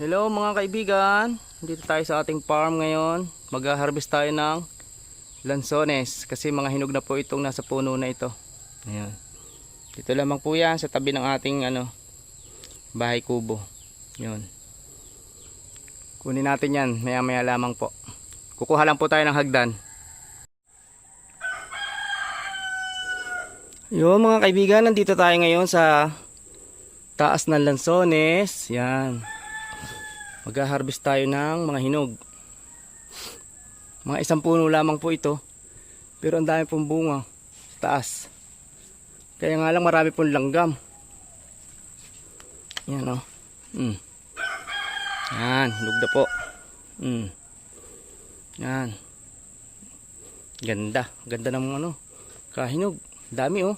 Hello mga kaibigan, dito tayo sa ating farm ngayon. Mag-harvest tayo ng lansones kasi mga hinog na po itong nasa puno na ito. Ayan. Dito lamang po yan sa tabi ng ating ano, bahay kubo. Yun. Kunin natin yan, maya maya lamang po. Kukuha lang po tayo ng hagdan. Yun mga kaibigan, nandito tayo ngayon sa taas ng lansones. Yan. Mag-harvest tayo ng mga hinog. Mga isang puno lamang po ito. Pero ang dami pong bunga. Sa taas. Kaya nga lang marami pong langgam. Yan o. Mm. Yan. Hinog na po. Mm. Yan. Ganda. Ganda ng ano. Kahinog. Dami oh.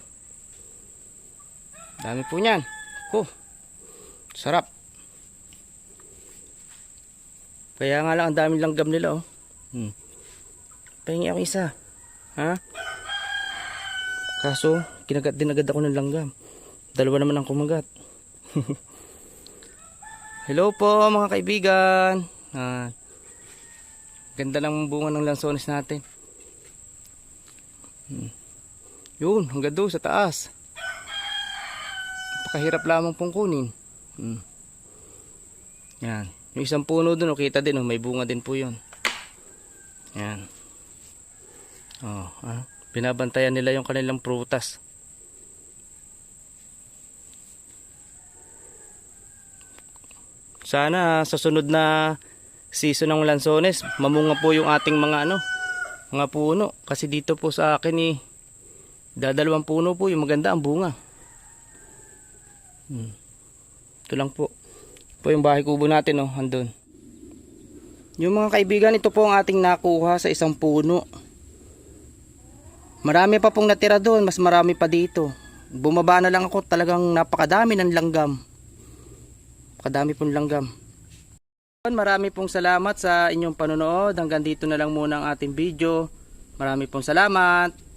Dami po niyan. Oh. Sarap. Kaya nga lang ang daming langgam nila oh. Hmm. Pahingi ako isa. Ha? Kaso, kinagat din agad ako ng langgam. Dalawa naman ang kumagat. Hello po mga kaibigan. Ah, ganda ng bunga ng lansones natin. Hmm. Yun, hanggang doon sa taas. Napakahirap lamang pong kunin. Hmm. Yan. Yung isang puno dun, oh, kita din, oh, may bunga din po yun. Yan. Oh, ah, binabantayan nila yung kanilang prutas. Sana sa sunod na season ng lansones, mamunga po yung ating mga ano, mga puno. Kasi dito po sa akin eh, dadalawang puno po, yung maganda ang bunga. Hmm. Ito lang po. Po yung bahay kubo natin, oh, andun. Yung mga kaibigan, ito po ang ating nakuha sa isang puno. Marami pa pong natira doon, mas marami pa dito. Bumaba na lang ako, talagang napakadami ng langgam. Napakadami pong langgam. Marami pong salamat sa inyong panonood. Hanggang dito na lang muna ang ating video. Marami pong salamat.